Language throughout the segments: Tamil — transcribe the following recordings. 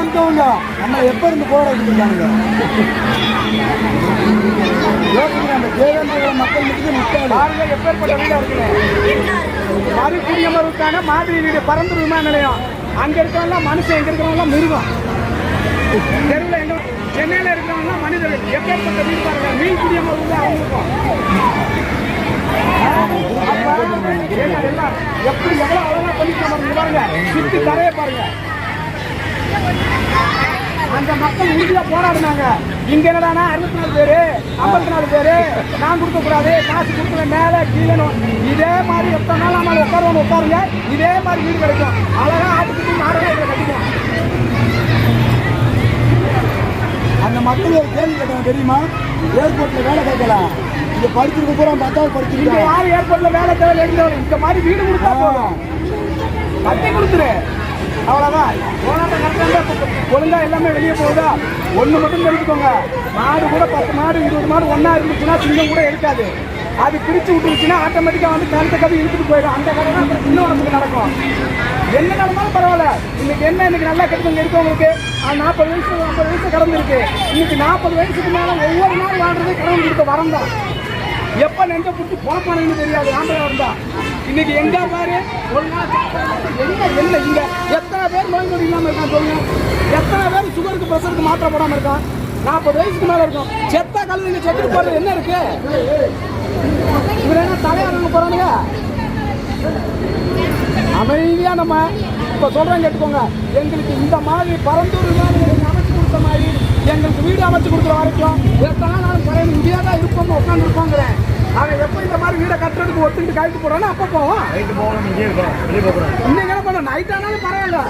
வந்தவங்க நம்ம எப்ப இருந்து போராடிட்டு இருக்காங்க அந்த தேவேந்திர மக்கள் மட்டும் முட்டாள் பாருங்க எப்பேற்பட்ட வீடா இருக்குன்னு மறு மாதிரி வீடு விமான நிலையம் அங்கே இருக்கிறவங்க மனுஷன் எங்கே இருக்கிறவங்க மிருகம் தெருவில் எங்க சென்னையில் இருக்கிறவங்க மனிதர்கள் எப்பேற்பட்ட வீடு பாருங்க மீன் குடியமர்வு தான் அவங்களுக்கும் எப்படி எவ்வளவு அழகா பண்ணிட்டு பாருங்க பாருங்க தரையை பாருங்க அந்த மக்கள் உறுதியா போராடினாங்க. இங்க என்னடானா அறுபத்தி நாலு பேரு ஐம்பத்தி நாலு பேரு நான் கொடுக்க கூடாது காசு கொடுக்கல மேல கீழே இதே மாதிரி எத்தனை நாள் ஆனாலும் உட்காருவோம் உட்காருங்க. இதே மாதிரி வீடு கிடைக்கும். அழகா ஆட்டுக்குட்டி மாடலாம் இதை கட்டிக்கும் அந்த மக்கள் ஒரு கேள்வி கேட்டாங்க தெரியுமா? ஏர்போர்ட்ல வேலை கேட்கலாம். இங்க படிச்சிருக்க பூரா பத்தாவது படிச்சிருக்கோம் யார் ஏர்போர்ட்ல வேலை தேவை எடுத்தவங்க இந்த மாதிரி வீடு கொடுத்தா போதும். கட்டி கொடுத்துரு. அவ்வளவுதான். போராட்டம் கரெக்டாக ஒழுங்கா எல்லாமே வெளியே போகுதா? ஒன்று மட்டும் தெரிஞ்சுக்கோங்க. மாடு கூட பத்து மாடு இருபது மாடு ஒன்றா இருந்துச்சுன்னா சிங்கம் கூட இருக்காது. அது பிரித்து விட்டுருச்சுன்னா ஆட்டோமேட்டிக்காக வந்து கழுத்த கதை இழுத்துட்டு போயிடும். அந்த கதை தான் இன்னும் சின்ன நடக்கும். என்ன நடந்தாலும் பரவாயில்ல. இன்னைக்கு என்ன இன்னைக்கு நல்லா கெடுத்தவங்க இருக்கவங்களுக்கு நாற்பது வயசு ஐம்பது வயசு கடந்துருக்கு. இன்னைக்கு நாற்பது வயசுக்கு மேலே ஒவ்வொரு நாள் வாழ்றது கடவுள் கொடுத்த வரம் தான். எப்போ நெஞ்ச பிடிச்சி போனப்பானுன்னு தெரியாது ஆம்பளை இருந்தா. இன்னைக்கு எங்க பாரு? ஒரு என்ன என்ன இங்க எத்தனை பேர் நோய் நொடி இல்லாம இருக்கான் சொல்லுங்க. எத்தனை பேர் சுகருக்கு பிரஷருக்கு மாத்திரை போடாம இருக்கான் நாற்பது வயசுக்கு மேல இருக்கும். செத்த கழுதுங்க செத்துட்டு போறது என்ன இருக்கு? இவர் என்ன தலையாரங்க போறானுங்க? அமைதியா நம்ம இப்ப சொல்றேன் கேட்டுக்கோங்க. எங்களுக்கு இந்த மாதிரி பரந்தூர் அமைச்சு கொடுத்த மாதிரி எங்களுக்கு வீடு அமைச்சு கொடுக்குற வரைக்கும் எத்தனை நாள் பழைய இந்தியா தான் இருப்போம் உட்காந்துருப்போங்கிறேன் அவன் எப்போ இந்த மாதிரி வீடை கட்டுறதுக்கு ஒத்துக்கிட்டு கழித்து போறானோ அப்போ போவோம். நைட்டு போகணும் இங்கே இருக்கோம் வெளியே போகிறோம் இன்னைக்கு என்ன பண்ண நைட் ஆனாலும் பரவாயில்ல.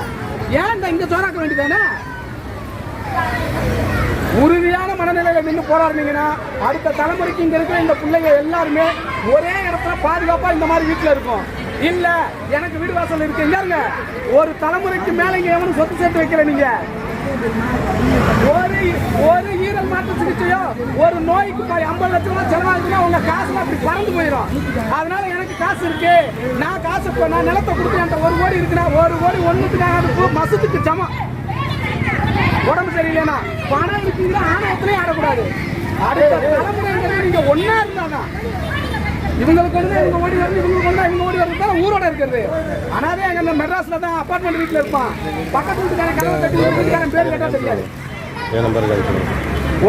ஏன் இந்த இங்க சோறாக்க வேண்டியதானே? உறுதியான மனநிலையில நின்று போராடுனீங்கன்னா அடுத்த தலைமுறைக்கு இங்க இருக்கிற இந்த பிள்ளைங்க எல்லாருமே ஒரே இடத்துல பாதுகாப்பா இந்த மாதிரி வீட்டுல இருக்கும். இல்ல எனக்கு வீடு வாசல் இருக்கு. இங்க ஒரு தலைமுறைக்கு மேல இங்க எவனும் சொத்து சேர்த்து வைக்கல நீங்க. ஒரு ஒரு ஈரல் மாற்று சிகிச்சையோ ஒரு நோய்க்கு ஐம்பது லட்சம் ரூபாய் செலவாகுதுன்னா உங்க காசுல அப்படி பறந்து போயிடும். அதனால எனக்கு காசு இருக்கு. நான் காசு இப்போ நான் நிலத்தை கொடுத்து ஒரு கோடி இருக்குன்னா ஒரு கோடி ஒண்ணுத்துக்காக மசத்துக்கு சமம் உடம்பு சரியில்லைனா பணம் இருக்குங்கிற ஆணவத்திலே ஆடக்கூடாது. அடுத்த தலைமுறைங்கிறது நீங்க ஒன்னா இருந்தாதான். இவங்களுக்கு வந்து இவங்க ஓடி வருது இவங்களுக்கு வந்தா இவங்க ஓடி வருது தான் ஊரோட இருக்கிறது. ஆனாவே அங்க இந்த மெட்ராஸ்ல தான் அப்பார்ட்மெண்ட் வீட்டுல இருப்பான். பக்கத்து வீட்டுக்காரன் கதவை தட்டி வீட்டுக்காரன் பேர் கேட்டா தெரியாது.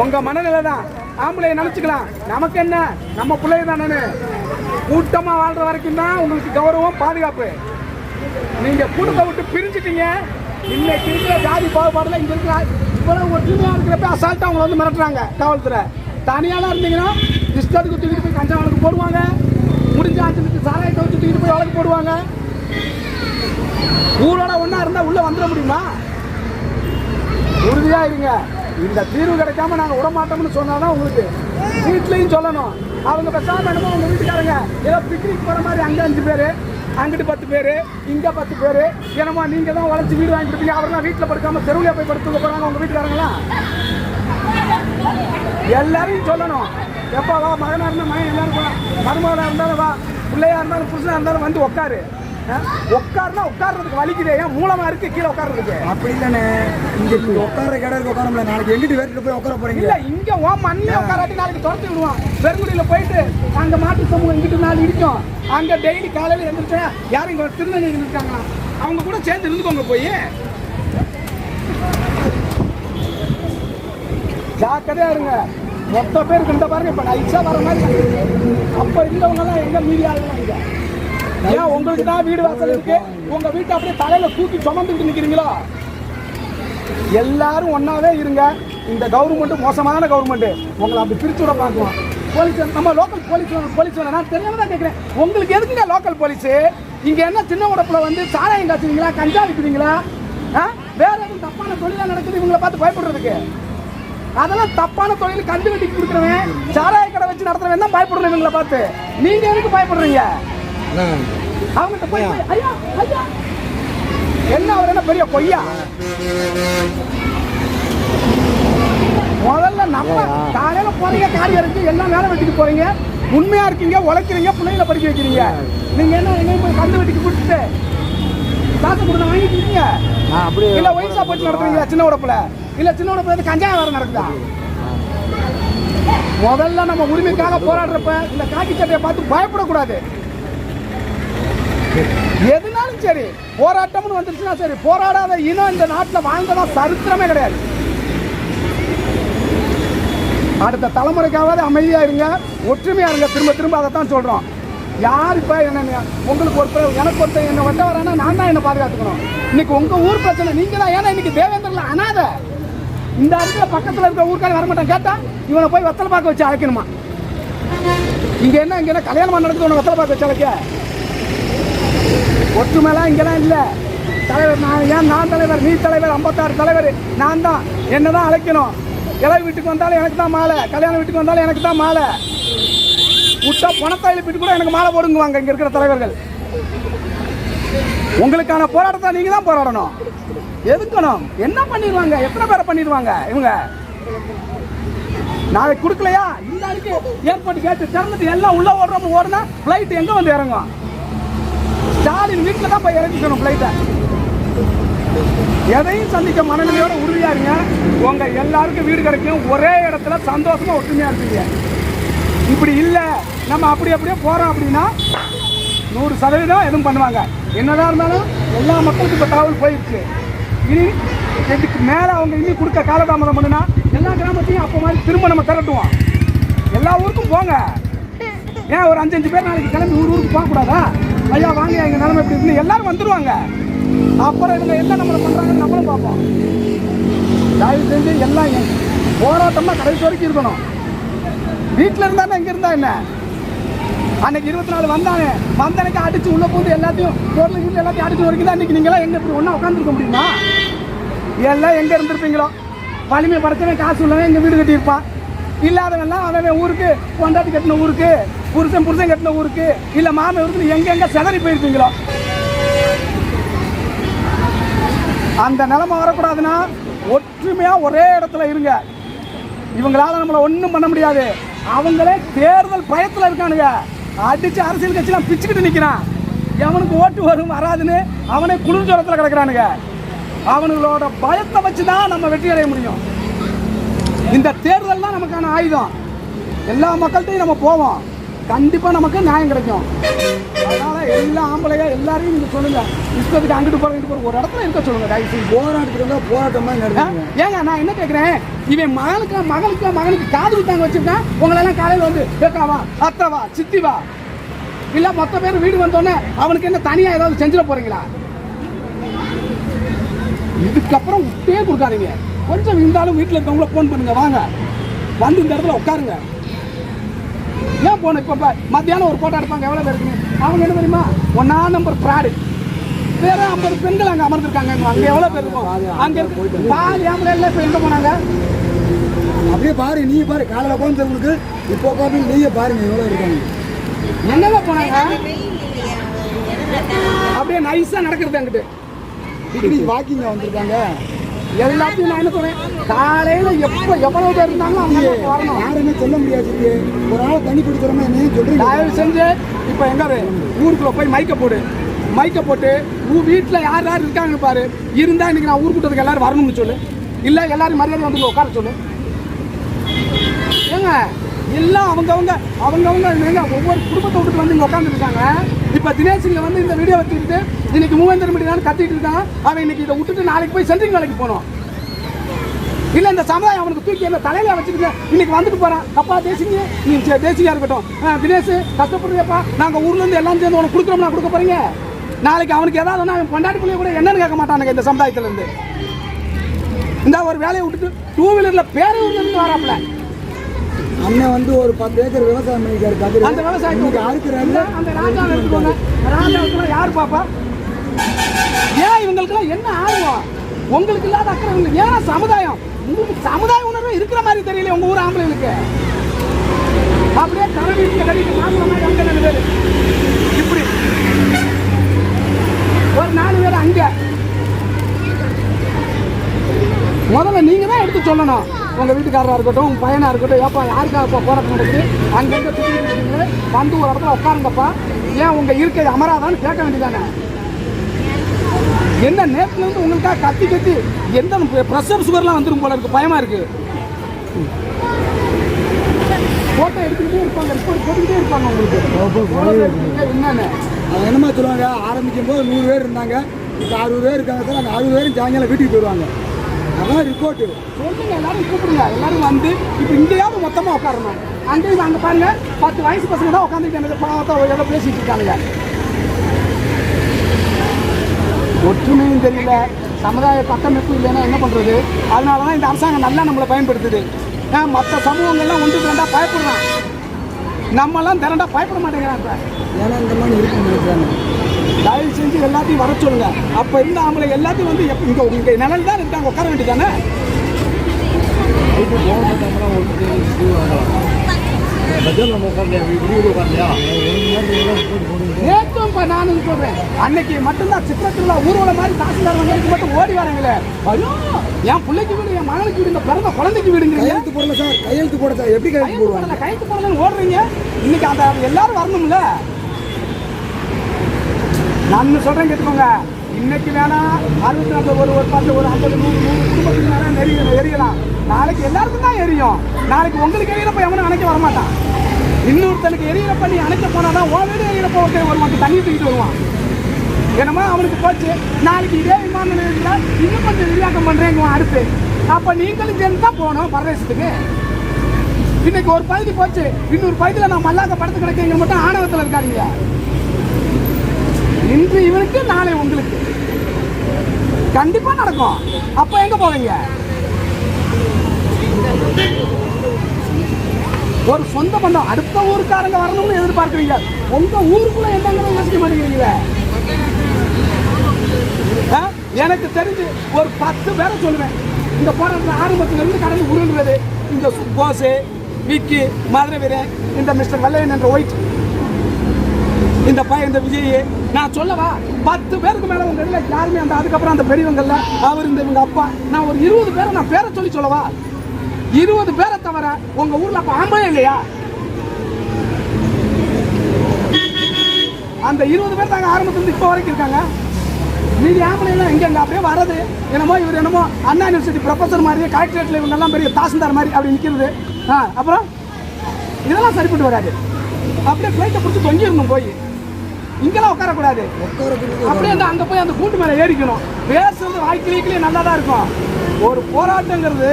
உங்க மனநிலை தான். ஆம்பளைய நினைச்சுக்கலாம். நமக்கு என்ன? நம்ம பிள்ளைய தானே கூட்டமா வாழ்ற வரைக்கும் தான் உங்களுக்கு கௌரவம் பாதுகாப்பு. நீங்க கூட்டத்தை விட்டு பிரிஞ்சுட்டீங்க. இன்னைக்கு இருக்கிற ஜாதி பாகுபாடுல இங்க இருக்கிற இவ்வளவு ஒற்றுமையா இருக்கிறப்ப அசால்ட்டா அவங்களை வந்து மிரட்டுறாங்க காவல்துறை. தனியாலாம் இருந்தீங்கன்னா இஷ்டத்துக்கு தூக்கிட்டு போய் கஞ்சா போடுவாங்க. முடிஞ்ச ஆச்சு சாராயத்தை வச்சு தூக்கிட்டு போய் வழக்கு போடுவாங்க. ஊரோட ஒன்றா இருந்தால் உள்ளே வந்துட முடியுமா? உறுதியாக இருங்க. இந்த தீர்வு கிடைக்காம நாங்கள் விட மாட்டோம்னு சொன்னாதான் உங்களுக்கு வீட்லேயும் சொல்லணும். அவங்க பேசாம என்னமோ உங்கள் வீட்டுக்காரங்க ஏதோ பிக்னிக் போகிற மாதிரி அங்கே அஞ்சு பேர் அங்கிட்டு பத்து பேர் இங்கே பத்து பேர் ஏன்னா நீங்கள் தான் உழைச்சி வீடு வாங்கிட்டு கொடுப்பீங்க. அவரெல்லாம் வீட்டில் படுக்காமல் தெருவில் போய் படுத்துக்க போகிறாங்க உங்கள் வீட்டுக்காரங்களாம் எல்லாரையும் சொல்லணும். எப்போ வா மகனா இருந்தா மகன் எல்லாரும் வா. மருமகனா இருந்தாலும் வா. பிள்ளையா இருந்தாலும் புருஷனா இருந்தாலும் வந்து உட்காரு உட்காருனா உட்கார்றதுக்கு வலிக்குது. ஏன் மூலமா இருக்கு கீழே உட்கார்றதுக்கு அப்படி இல்லைண்ணே. இங்க உட்கார கடை இருக்கு உட்கார முடியல நாளைக்கு எங்கிட்டு வேறு போய் உட்கார போறீங்க? இல்ல இங்க ஓ மண்ணே உட்காராட்டி நாளைக்கு துரத்தி விடுவான். பெருங்குடியில போயிட்டு அங்க மாட்டு சமூகம் இங்கிட்டு நாள் இருக்கும் அங்க டெய்லி காலையில எழுந்திரிச்சா யாரும் இங்க திருநெல்வேலி இருக்காங்களா அவங்க கூட சேர்ந்து இருந்துக்கோங்க போய். ஜாக்கிரதையா இருங்க. மொத்த பேருக்கு இந்த பாருங்க இப்ப நைஸா வர மாதிரி அப்ப இருந்தவங்கலாம் எங்க மீடியா ஏன் உங்களுக்கு தான் வீடு வாசல் இருக்கு? உங்க வீட்டை அப்படியே தலையில தூக்கி சுமந்துட்டு நிக்கிறீங்களா? எல்லாரும் ஒன்னாவே இருங்க. இந்த கவர்மெண்ட் மோசமான கவர்மெண்ட் உங்களை அப்படி பிரிச்சு விட பார்க்கலாம் போலீஸ் நம்ம லோக்கல் போலீஸ் போலீஸ் நான் தெரியாம தான் கேட்குறேன் உங்களுக்கு எதுக்குங்க லோக்கல் போலீஸ் இங்க என்ன சின்ன உடப்புல வந்து சாராயம் காய்ச்சுவீங்களா? கஞ்சா விற்கிறீங்களா ஆ? வேற எதுவும் தப்பான தொழிலாக நடக்குது? இவங்களை பார்த்து பயப்படுறதுக்கு. அதெல்லாம் தப்பான தொழில் கண்டு வெட்டி கொடுக்குறவன் சாராய கடை வச்சு நடத்துறவன் தான் பயப்படுறேன் இவங்களை பார்த்து. நீங்க எதுக்கு பயப்படுறீங்க? அவங்ககிட்ட போய் ஐயா. ஐயா என்ன அவர் என்ன பெரிய பொய்யா? முதல்ல நம்ம காலையில போறீங்க காரியம் இருக்கு எல்லாம் வேலை வெட்டிக்கு போறீங்க? உண்மையா இருக்கீங்க உழைக்கிறீங்க பிள்ளைகளை படிக்க வைக்கிறீங்க. நீங்க என்ன எங்கேயும் போய் கந்து வெட்டிக்கு கொடுத்துட்டு காசு கொடுத்து வாங்கிட்டு இருக்கீங்க? இல்ல ஒயின்ஸா போட்டு நடத்துறீங்களா சின்ன உடப்புல? இல்ல சின்ன உடப்புல கஞ்சா வேற நடக்குதா முதல்ல நம்ம உரிமைக்காக போராடுறப்ப இந்த காக்கி சட்டையை பார்த்து பயப்படக்கூடாது. எதுனாலும் சரி போராட்டம்னு வந்துருச்சுன்னா சரி போராடாத இனம் இந்த நாட்டில் வாழ்ந்ததா சரித்திரமே கிடையாது. அடுத்த தலைமுறைக்காவது அமைதியாக இருங்க ஒற்றுமையாக இருங்க திரும்ப திரும்ப அதை தான் சொல்கிறோம் யார் இப்போ என்ன உங்களுக்கு ஒருத்தர் எனக்கு ஒருத்தர் என்னை வட்ட வரானா நான் தான் என்னை பாதுகாத்துக்கணும். இன்னைக்கு உங்கள் ஊர் பிரச்சனை நீங்கள் தான் ஏன்னா இன்னைக்கு தேவேந்திரில் அனாதை. இந்த இடத்துல பக்கத்தில் இருக்கிற ஊருக்காரங்க வர மாட்டான் கேட்டா இவனை போய் வெத்தலை பார்க்க வச்சு அழைக்கணுமா? இங்கே என்ன இங்கே என்ன கல்யாணமா நடக்குது உன வெத்தலை பார்க்க வச்சு அழைக்க? ஒற்றுமைலாம் இங்கெல்லாம் இல்லை. தலைவர் நான் ஏன் நான் தலைவர் நீ தலைவர் ஐம்பத்தாறு தலைவர் நான் தான். என்ன தான் அழைக்கணும்? இளவு வீட்டுக்கு வந்தாலும் எனக்கு தான் மாலை. கல்யாண வீட்டுக்கு வந்தாலும் எனக்கு தான் மாலை. விட்டா பணத்தை எழுப்பிட்டு கூட எனக்கு மாலை போடுங்குவாங்க இங்கே இருக்கிற தலைவர்கள். உங்களுக்கான போராட்டத்தை நீங்க தான் போராடணும். எதுக்கணும்? என்ன பண்ணிடுவாங்க? எத்தனை பேரை பண்ணிடுவாங்க இவங்க? நாளைக்கு கொடுக்கலையா? இந்த அன்னைக்கு ஏற்பாடு கேட்டு திறந்துட்டு எல்லாம் உள்ள ஓடுறோம் ஓடுனா ஃப்ளைட் எங்க வந்து இறங்கும்? ஸ்டாலின் வீட்டில் தான் போய் இறங்கிக்கணும் ஃப்ளைட்டை எதையும் சந்திக்க மனநிலையோட உறுதியா இருங்க. உங்க எல்லாருக்கும் வீடு கிடைக்கும். ஒரே இடத்துல சந்தோஷமா ஒற்றுமையா இருப்பீங்க. இப்படி இல்ல. நம்ம அப்படி அப்படியே போறோம் அப்படின்னா நூறு சதவீதம் எதுவும் பண்ணுவாங்க. என்னதான் இருந்தாலும் எல்லா மக்களுக்கும் இப்போ தகவல் போயிடுச்சு. இனி இதுக்கு மேலே அவங்க இனி கொடுக்க காலதாமதம் பண்ணுனா எல்லா கிராமத்தையும் அப்போ மாதிரி திரும்ப நம்ம திரட்டுவோம். எல்லா ஊருக்கும் போங்க. ஏன் ஒரு அஞ்சஞ்சு பேர் நாளைக்கு கிளம்பி ஊர் ஊருக்கு போகக்கூடாதா? ஐயா வாங்க எங்கள் நிலைமை எப்படி இருக்குன்னு எல்லாரும் வந்துடுவாங்க அப்புறம் இவங்க என்ன நம்மளை பண்ணுறாங்கன்னு நம்மளும் பார்ப்போம். தயவு செஞ்சு எல்லாம் எ- போராட்டம்னா கடைசி வரைக்கும் இருக்கணும். வீட்டில் இருந்தானே இங்கே இருந்தா என்ன? அன்னைக்கு இருபத்தி நாலு வந்தானே வந்தனைக்கு அடிச்சு உள்ள போட்டு எல்லாத்தையும் பொருள் கிட்ட எல்லாத்தையும் அடிச்சு வரைக்கும் தான் இன்னைக்கு. நீங்களாம் எங்க இப்படி ஒன்றா உட்காந்துருக்க முடியுமா? எல்லாம் எங்க இருந்திருப்பீங்களோ? வலிமை படைச்சவன் காசு உள்ளவன் எங்க வீடு கட்டியிருப்பான் இல்லாதவெல்லாம் அவன் ஊருக்கு கொண்டாட்டி கட்டின ஊருக்கு புருஷன் புருஷன் கட்டின ஊருக்கு இல்ல மாமன் ஊருக்கு எங்க எங்க செதறி போயிருப்பீங்களோ? அந்த நிலைமை வரக்கூடாதுன்னா ஒற்றுமையா ஒரே இடத்துல இருங்க. இவங்களால நம்மளை ஒன்றும் பண்ண முடியாது. அவங்களே தேர்தல் பயத்தில் இருக்கானுங்க. அடிச்சு அரசியல் கட்சிலாம் பிச்சுக்கிட்டு நிற்கிறான் எவனுக்கு ஓட்டு வரும் வராதுன்னு அவனே குளிர்ஜோரத்தில் கிடக்கிறானுங்க. அவனுங்களோட பயத்தை வச்சு தான் நம்ம வெற்றி அடைய முடியும். இந்த தேர்தல் தான் நமக்கான ஆயுதம். எல்லா மக்கள்கிட்டையும் நம்ம போவோம். கண்டிப்பா நமக்கு நியாயம் கிடைக்கும். அதனால எல்லா ஆம்பளையா எல்லாரையும் நீங்க சொல்லுங்க. இஷ்டத்துக்கு அங்கிட்டு போற இங்கிட்டு போற ஒரு இடத்துல இருக்க சொல்லுங்க தயவு செஞ்சு போராட்டத்துக்கு இருந்தா போராட்டமா ஆ? நடத்துங்க ஏங்க நான் என்ன கேட்குறேன் இவன் மகனுக்கு மகளுக்கு மகனுக்கு காது குத்தாங்க வச்சிருக்கான். உங்களெல்லாம் காலையில் வந்து ஏக்காவா அத்தாவா சித்திவா இல்ல மொத்த பேர் வீடு வந்தோடனே அவனுக்கு என்ன தனியா ஏதாவது செஞ்சிட போறீங்களா? இதுக்கப்புறம் விட்டே கொடுக்காதீங்க. கொஞ்சம் இருந்தாலும் வீட்டில் இருக்கவங்கள ஃபோன் பண்ணுங்க வாங்க. வந்து இந்த இடத்துல உட்காருங்க. ஏன் போன இப்போ மத்தியானம் ஒரு போட்டோ எடுப்பாங்க. எவ்வளோ பேர் இருக்குன்னு? அவங்க என்ன தெரியுமா? ஒன்னா நம்பர் ஃப்ராடு வேற ஐம்பது பெண்கள் அங்கே அமர்ந்திருக்காங்க. அங்கே எவ்வளோ பேர் இருக்கும் அங்கே இருக்கு பாதி ஆம்பளை எல்லாம் இப்போ எங்கே போனாங்க? அப்படியே பாரு நீ பாரு காலையில உட்காந்துருக்கு இப்போ உட்காந்து நீயே பாருங்க எவ்வளவு இருக்காங்க என்னங்க போனாங்க? அப்படியே நைஸாக நடக்கிறது அங்கிட்டு பிக்னிக் வாக்கிங் வந்திருக்காங்க. எல்லாத்தையும் நான் என்ன சொல்றேன்? காலையில எப்போ எவ்வளவு பேர் இருந்தாங்களோ அவங்க வரணும். யாருமே சொல்ல முடியாது. ஒரு ஆள் தண்ணி குடிக்கிறோமா என்ன சொல்றீங்க? தயவு செஞ்சு இப்போ எங்க? ஊருக்குள்ள போய் மைக்க போடு. மைக்க போட்டு உன் வீட்டில் யார் யார் இருக்காங்க பாரு. இருந்தா இன்னைக்கு நான் ஊர் கூட்டத்துக்கு எல்லாரும் வரணும்னு சொல்லு. இல்ல எல்லாரும் மரியாதை வந்து உட்கார சொல்லு. ஏங்க எல்லாம் அவங்கவுங்க அவங்கவுங்க ஒவ்வொரு குடும்பத்தை விட்டு வந்து இங்க உட்காந்துருக்காங்க இப்ப தினேஷ் வந்து இந்த வீடியோ வச்சுக்கிட்டு இன்னைக்கு மூவேந்தர் மீடியான்னு கத்திட்டு இருக்கான். அவன் இன்னைக்கு இதை விட்டுட்டு நாளைக்கு போய் சென்ட்ரிங் வேலைக்கு போகணும் இல்ல இந்த சமுதாயம் அவனுக்கு தூக்கி என்ன தலையில வச்சுக்கிட்டு இன்னைக்கு வந்துட்டு போறான். அப்பா தேசிங்க நீ சரி, இருக்கட்டும். தினேஷ் கஷ்டப்படுறியப்பா. நாங்க ஊர்ல இருந்து எல்லாம் சேர்ந்து உனக்கு கொடுக்குறோம்னா கொடுக்க போறீங்க? நாளைக்கு அவனுக்கு ஏதாவது அவன் கொண்டாடி பிள்ளைய கூட என்னன்னு கேட்க மாட்டானுங்க இந்த சமுதாயத்துல இருந்து இந்த ஒரு வேலையை விட்டுட்டு டூ வீலர்ல பேரூர்ல இருந்து வராப்ல அண்ணன் வந்து ஒரு பத்து ஏக்கர் விவசாயம் பண்ணிருக்காரு கதிர. அந்த விவசாயத்தை இன்னைக்கு அறுக்கிறாரு இந்த- அந்த ராஜா எடுத்துக்கோங்க ராஜாவுக்குலாம் யார் பாப்பா? ஏன் இவங்களுக்குலாம் என்ன ஆர்வம்? உங்களுக்கு இல்லாத அக்கறை இவங்களுக்கு ஏன் சமுதாயம்? உங்களுக்கு சமுதாய உணர்வு இருக்கிற மாதிரி தெரியல உங்க ஊர் ஆம்பளைங்களுக்கு. அப்படியே கரை வீட்டில் கட்டிட்டு மாப்பிள்ள மாதிரி அங்க ரெண்டு பேர். இப்படி. ஒரு நாலு பேர் அங்க. முதல்ல நீங்க தான் எடுத்து சொல்லணும். உங்கள் வீட்டுக்காரராக இருக்கட்டும் உங்கள் பையனாக இருக்கட்டும் ஏப்பா யாருக்கா இப்போ போராட்டம் நடக்குது? அங்கங்க சுத்திட்டு வந்து ஒரு இடத்துல உட்காருங்கப்பா. ஏன் உங்கள் இருக்கை அமராதான்னு கேட்க வேண்டியதானே? என்ன நேரத்துல இருந்து உங்களுக்காக கத்தி கத்தி எந்த ப்ரெஷர் சுகர்லாம் வந்துடும் போல இருக்கு? பயமா இருக்கு. ஃபோட்டோ எடுத்துக்கிட்டே இருப்பாங்க ரிப்போர்ட் போட்டுக்கிட்டே இருப்பாங்க உங்களுக்கு. என்னென்ன என்னன்னு? அவங்க என்னமா சொல்லுவாங்க ஆரம்பிக்கும் போது நூறு பேர் இருந்தாங்க இப்போ அறுபது பேர் இருக்காங்க சார் அந்த அறுபது பேரும் சாயங்காலம் வீட்டுக்கு போயிடுவாங்க. அதான் ரிப்போர்ட்டு சொல்லுங்க எல்லாரும் கூப்பிடுங்க. எல்லாரும் வந்து இப்போ இங்கேயாவது மொத்தமாக உட்காரணும். அங்கே அந்த பாருங்க. பத்து வயசு பசங்க தான் உட்காந்துட்டு எனக்கு பாவத்தை ஏதோ பேசிட்டு இருக்காங்க ஒற்றுமையும் தெரியல. சமுதாய கட்டமைப்பு இல்லைன்னா என்ன பண்ணுறது அதனால தான் இந்த அரசாங்கம் நல்லா நம்மளை பயன்படுத்துது. ஏன் மற்ற சமூகங்கள்லாம் ஒன்று திரண்டா பயப்படுறான். நம்மலாம் திரண்டா பயப்பட மாட்டேங்கிறான் இப்போ. ஏன்னா இந்த மாதிரி இருக்க முடியாது தயவு செஞ்சு எல்லாத்தையும் வர சொல்லுங்க. அப்ப இருந்த ஆம்பளை எல்லாத்தையும் வந்து எப்ப- இங்க உங்க நிழல் தான் இருக்காங்க உட்கார வேண்டியதானே? நேற்றும் இப்ப நானும் சொல்றேன். அன்னைக்கு மட்டும்தான் சித்திர திருவிழா ஊர்வலம் மாதிரி தாசில்தார் வந்ததுக்கு மட்டும் ஓடி வராங்களே. ஐயோ என் பிள்ளைக்கு வீடு என் மகனுக்கு வீடு இந்த பிறந்த குழந்தைக்கு வீடுங்கிறீங்க. கையெழுத்து போடல சார் கையெழுத்து போட சார். எப்படி கையெழுத்து போடுவாங்க? கையெழுத்து போடலன்னு ஓடுறீங்க. இன்னைக்கு அந்த எல்லாரும் வரணும்ல. நான் சொல்றேன் கேட்டுக்கோங்க. இன்னைக்கு வேணா அறுபத்தி நாலு ஒரு ஒரு பத்து ஒரு ஐம்பது நூறு நூறு குடும்பத்துக்கு வேணா எரிய எரியலாம் நாளைக்கு எல்லாருக்கும் தான் எரியும். நாளைக்கு உங்களுக்கு எரியறப்ப எவனும் அணைக்க வரமாட்டான். இன்னொருத்தனுக்கு எரியறப்ப நீ அணைக்க போனாதான் உன் வீடு எரியறப்ப ஒருத்தர் வருவான். தண்ணி தூக்கிட்டு வருவான். என்னமோ அவனுக்கு போச்சு. நாளைக்கு இதே விமான நிலையத்தில் இன்னும் கொஞ்சம் விரிவாக்கம் பண்ணுறேங்குவான் அடுத்து. அப்போ நீங்களும் சேர்ந்து தான் போகணும் பரதேசத்துக்கு. இன்னைக்கு ஒரு பகுதி போச்சு. இன்னொரு பகுதியில் நான் மல்லாக்க படுத்து கிடைக்கிறீங்க மட்டும் ஆணவத்தில் இருக்காதீங்க. இன்று இவனுக்கு நாளை உங்களுக்கு. கண்டிப்பா நடக்கும். அப்ப எங்க போவீங்க? ஒரு சொந்த பந்தம் அடுத்த ஊருக்காரங்க வரணும்னு எதிர்பார்க்குறீங்க. உங்க ஊருக்குள்ள என்னங்கிறத யோசிக்க மாட்டேங்கிறீங்களே. ஆ? எனக்கு தெரிஞ்சு ஒரு பத்து பேரை சொல்லுவேன். இந்த போராட்டத்தில் ஆரம்பத்திலிருந்து கடந்து உருள்றது. இந்த சு- விக்கி மதுரை வீரன் இந்த மிஸ்டர் வெள்ளையன் என்ற ஒயிட் இந்த பையன் இந்த விஜய் நான் சொல்லவா? பத்து பேருக்கு மேலே உங்கள் இடையில யாருமே அந்த அதுக்கப்புறம் அந்த பெரியவங்கள்ல அவர் இந்த இவங்க அப்பா. நான் ஒரு இருபது பேரை நான் பேரை சொல்லி சொல்லவா? இருபது பேரை தவிர உங்க ஊர்ல அப்ப ஆம்பளை இல்லையா? அந்த இருபது பேர் தாங்க ஆரம்பத்துல இருந்து இப்போ வரைக்கும் இருக்காங்க. மீதி ஆம்பளை எல்லாம் எங்க அப்படியே வரது என்னமோ இவர் என்னமோ அண்ணா யூனிவர்சிட்டி ப்ரொஃபஸர் மாதிரியே கலெக்டரேட்ல இவங்க எல்லாம் பெரிய தாசில்தார் மாதிரி அப்படி நிற்கிறது ஆ அப்புறம் இதெல்லாம் சரிப்பட்டு வராது. அப்படியே ஃப்ளைட்டை பிடிச்சி தொங்கிடணும் போய். இங்கெல்லாம் உட்காரக்கூடாது. அப்படியே அந்த அங்கே போய் அந்த கூட்டு மேலே ஏறிக்கணும். பேசுறது வாய்க்கிலேயே நல்லா தான் இருக்கும். ஒரு போராட்டங்கிறது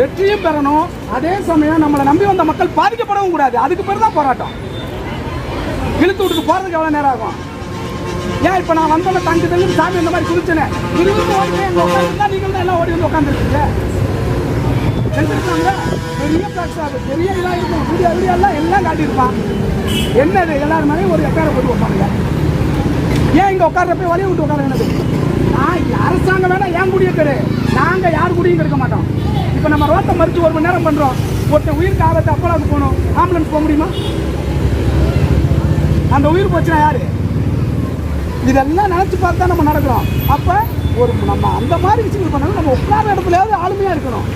வெற்றியும் பெறணும். அதே சமயம் நம்மளை நம்பி வந்த மக்கள் பாதிக்கப்படவும் கூடாது. அதுக்கு பேர் தான் போராட்டம். இழுத்து விட்டுட்டு போகிறதுக்கு எவ்வளோ நேரம் ஆகும்? ஏன் இப்போ நான் வந்தோன்னே தங்கு தங்கு சாமி இந்த மாதிரி குதிச்சேன்? இருபது ஓடி நீங்கள் தான் எல்லாம் ஓடி வந்து உட்காந்துருக்கீங்க செஞ்சிருக்காங்க. பெரிய பிளாட்ஃபார்ம் பெரிய இதாக இருக்கும். வீடியோ வீடியோ எல்லாம் காட்டியிருப்பான். என்னது? எல்லாருமே ஒரு எக்கார போட்டு வைப்பாங்க ஏன் இங்கே உட்கார்றப்ப வழியை விட்டு உட்கார என்னது? நான் அரசாங்கம் வேணால் ஏன் குடியை கெடு? நாங்கள் யார் குடியும் கெடுக்க மாட்டோம். இப்போ நம்ம ரோட்டை மறித்து ஒரு மணி நேரம் பண்ணுறோம் ஒருத்தன் உயிருக்கு ஆபத்து அப்பலாவுக்கு போகணும். ஆம்புலன்ஸ் போக முடியுமா? அந்த உயிர் போச்சுன்னா யார்? இதெல்லாம் நினச்சி பார்த்து தான் நம்ம நடக்கிறோம். அப்போ ஒரு நம்ம அந்த மாதிரி விஷயங்கள் பண்ணணும் நம்ம உட்கார இடத்துலயாவது ஆளுமையாக இருக்கணும்.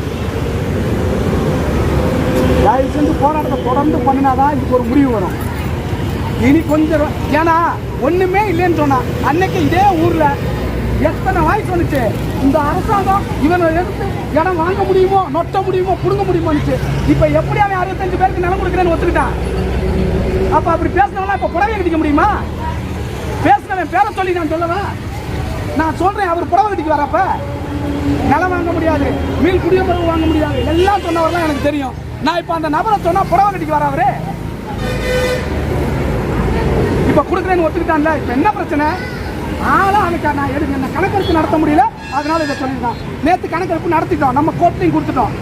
தயவு செஞ்சு போராட்டத்தை தொடர்ந்து பண்ணினாதான் இதுக்கு ஒரு முடிவு வரும். இனி கொஞ்சம் ஏன்னா ஒன்றுமே இல்லைன்னு சொன்னான் அன்னைக்கு இதே ஊரில் எத்தனை வாய்ஸ் வந்துச்சு? இந்த அரசாங்கம் இவனை எடுத்து இடம் வாங்க முடியுமோ நொட்ட முடியுமோ பிடுங்க முடியுமோனுச்சு இப்போ எப்படி அவன் அறுபத்தஞ்சு பேருக்கு நிலம் கொடுக்குறேன்னு ஒத்துக்கிட்டான். அப்போ அப்படி பேசினவனா இப்போ புடவை கட்டிக்க முடியுமா? பேசினவன் பேரை சொல்லி நான் சொல்லவா? நான் சொல்கிறேன் அவர் புடவை கட்டிக்கு வரப்ப. நிலம் வாங்க முடியாது மீன் குடியுரிமை வாங்க முடியாது. எல்லாம் சொன்னவரெல்லாம் எனக்கு தெரியும். நான் இப்ப அந்த நபரை சொன்னா புடவை கட்டிக்கு வர அவரு. இப்ப கொடுக்குறேன்னு ஒத்துக்கிட்டான்ல இப்ப என்ன பிரச்சனை? ஆளாக அவனுக்கு நான் எடுக்க என்ன கணக்கெடுப்பு நடத்த முடியல அதனால இதை சொல்லியிருக்கான். நேத்து கணக்கெடுப்பு நடத்திட்டோம் நம்ம கோர்ட்லையும் கொடுத்துட்டோம்.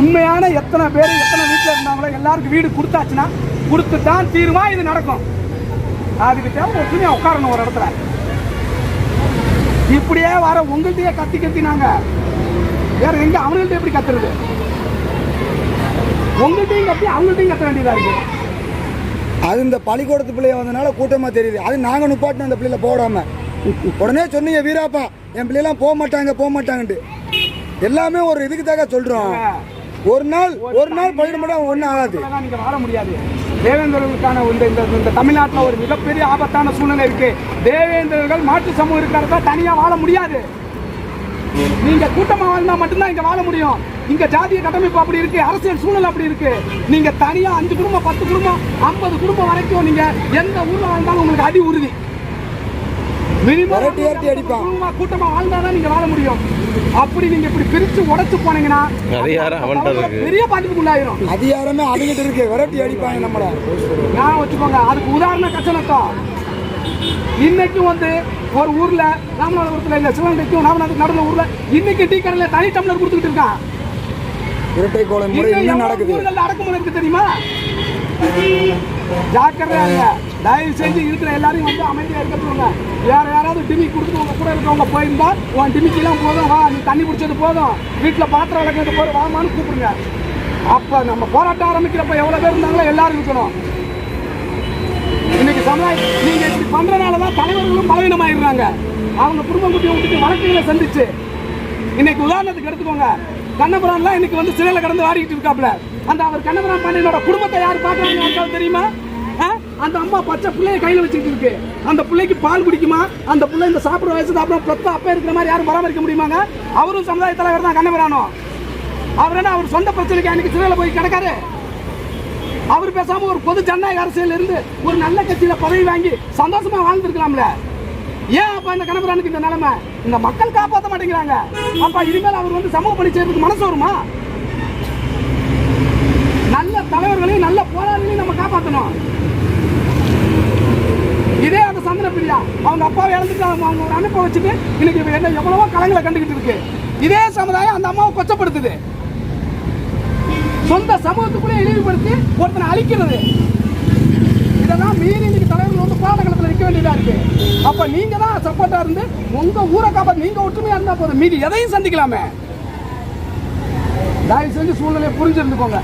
உண்மையான எத்தனை பேர் எத்தனை வீட்டில் இருந்தாங்களோ எல்லாருக்கும் வீடு கொடுத்தாச்சுன்னா கொடுத்துட்டான் தீருமா இது நடக்கும். அதுக்கு தேவை ஒத்துமையா உட்காரணும் ஒரு இடத்துல. இப்படியே வர உங்கள்கிட்டயே கத்தி கத்தி நாங்க வேற எங்க அவங்கள்ட்ட எப்படி கத்துறது? உங்கள்கிட்டயும் கத்தி அவங்கள்ட்டையும் கத்த வேண்டியதா இருக்கு. அது இந்த பள்ளிக்கூடத்து பிள்ளைய வந்தனால கூட்டமாக தெரியுது. அது நாங்கள் நிப்பாட்டினோம் அந்த பிள்ளைல போடாம உடனே சொன்னீங்க வீராப்பா என் பிள்ளைலாம் போக மாட்டாங்க போக மாட்டாங்கன்ட்டு. எல்லாமே ஒரு இதுக்கு தாங்க சொல்கிறோம் ஒரு நாள் ஒரு நாள் பள்ளிக்கூடம் மட்டும் ஒன்றும் ஆகாது. இப்படிலாம் நீங்க வாழ முடியாது. தேவேந்திரர்களுக்கான இந்த இந்த தமிழ்நாட்டில் ஒரு மிகப்பெரிய ஆபத்தான சூழ்நிலை இருக்கு. தேவேந்திரர்கள் மாற்று சமூகம் இருக்கிறதா தனியா வாழ முடியாது. நீங்க கூட்டமா வாழ்ந்தா மட்டும்தான் இங்க வாழ முடியும். இங்க ஜாதிய கட்டமைப்பு அப்படி இருக்கு அரசியல் சூழல் அப்படி இருக்கு. நீங்க தனியா அஞ்சு குடும்பம் பத்து குடும்பம் ஐம்பது குடும்பம் வரைக்கும் நீங்க எந்த ஊர்ல வாழ்ந்தாலும் உங்களுக்கு அடி உறுதி. கூட்டமா வாழ்ந்தாதான் நீங்க வாழ முடியும். அப்படி நீங்க இப்படி பிரிச்சு உடைச்சு போனீங்கன்னா. பெரிய பாதிப்புக்கு உள்ளாயிரும். அதிகாரமே அதுகிட்ட இருக்கு. விரட்டி அடிப்பாங்க நம்மளை. ஞாபகம் வச்சுக்கோங்க அதுக்கு உதாரண கச்சனத்தம். இன்னைக்கும் வந்து ஒரு ஊர்ல ராமநாதபுரத்துல இல்ல சிவகங்கைக்கும் ராமநாதத்துக்கு நடுவில் ஊர்ல இன்னைக்கு டீ கடையில தனி டம்ளர் கொடுத்துக்கிட்டு இருக்கான். இரட்டை கோலை முறை இன்னும் நடக்குது. அடக்குமுறை இருக்கு தெரியுமா? ஜாக்கிரதையா இருங்க. தயவு செஞ்சு இருக்கிற எல்லாரையும் வந்து அமைதியா இருக்க சொல்லுங்க வேற யாராவது டிமி கொடுத்து உங்க கூட இருக்கவங்க போயிருந்தா உன் டிமிக்கெல்லாம் போதும். வா நீ தண்ணி குடிச்சது போதும். வீட்டுல பாத்திரம் விளக்கிறது போதும் வாமான்னு கூப்பிடுங்க. அப்ப நம்ம போராட்டம் ஆரம்பிக்கிறப்ப எவ்வளவு பேர் இருந்தாங்களோ எல்லாரும் இருக்கணும். இன்னைக்கு சமுதாயம் நீங்க இப்படி பண்றதுனால தான் தலைவர்களும் பலவீனமாயிடுறாங்க. அவங்க குடும்பம் குட்டியை விட்டுட்டு வழக்குகளை சந்திச்சு. இன்னைக்கு உதாரணத்துக்கு எடுத்துக்கோங்க. கண்ணபுரான்லாம் இன்னைக்கு வந்து சிறையில் கடந்து வாடிக்கிட்டு இருக்காப்ல அந்த அவர் கண்ணபுரான் பாண்டியனோட குடும்பத்தை யார் பார்க்கறாங்க யாருக்காவது தெரியுமா? அந்த அம்மா பச்சை பிள்ளைய கையில் வச்சுக்கிட்டு இருக்கு. அந்த பிள்ளைக்கு பால் குடிக்குமா? அந்த பிள்ளை இந்த சாப்பிட்ற வயசு அப்புறம் பெத்த அப்பா இருக்கிற மாதிரி யாரும் பராமரிக்க முடியுமாங்க? அவரும் சமுதாய தலைவர் தான் கண்ணபுரானோ. அவர் என்ன அவர் சொந்த பிரச்சனைக்கு அன்னைக்கு சிறையில் போய் கிடக்காரு? அவர் பேசாமல் ஒரு பொது ஜனநாயக அரசியல் இருந்து ஒரு நல்ல கட்சியில் பதவி வாங்கி சந்தோஷமாக வாழ்ந்துருக்கலாம்ல. ஏன் அப்ப இந்த கணவரானுக்கு இந்த நிலைமை? இந்த மக்கள் காப்பாற்ற மாட்டேங்கிறாங்க. அப்ப இனிமேல் அவர் வந்து சமூக பணி செய்யறதுக்கு மனசு வருமா? நல்ல தலைவர்களையும் நல்ல போராளிகளையும் நம்ம காப்பாற்றணும் இதே அந்த சந்திர பிரியா அவங்க அப்பாவை இழந்துட்டு அவங்க ஒரு அனுப்ப வச்சுட்டு இன்னைக்கு இவ என்ன எவ்வளவோ கலங்களை கண்டுகிட்டு இருக்கு. இதே சமுதாயம் அந்த அம்மாவை கொச்சப்படுத்துது. சொந்த சமூகத்துக்குள்ளே இழிவுபடுத்தி ஒருத்தனை அழிக்கிறது. இதெல்லாம் மீறி இன்னைக்கு தலைவர்கள் வந்து போராட்டங்களை வேண்டியதா இருக்கு. அப்ப நீங்க தான் சப்போர்ட்டா இருந்து உங்க ஊரை காப்பாற்ற நீங்க ஒற்றுமையா இருந்தா போதும். மீதி எதையும் சந்திக்கலாமே. தயவு செஞ்சு சூழ்நிலையை புரிஞ்சிருந்துக்கோங்க.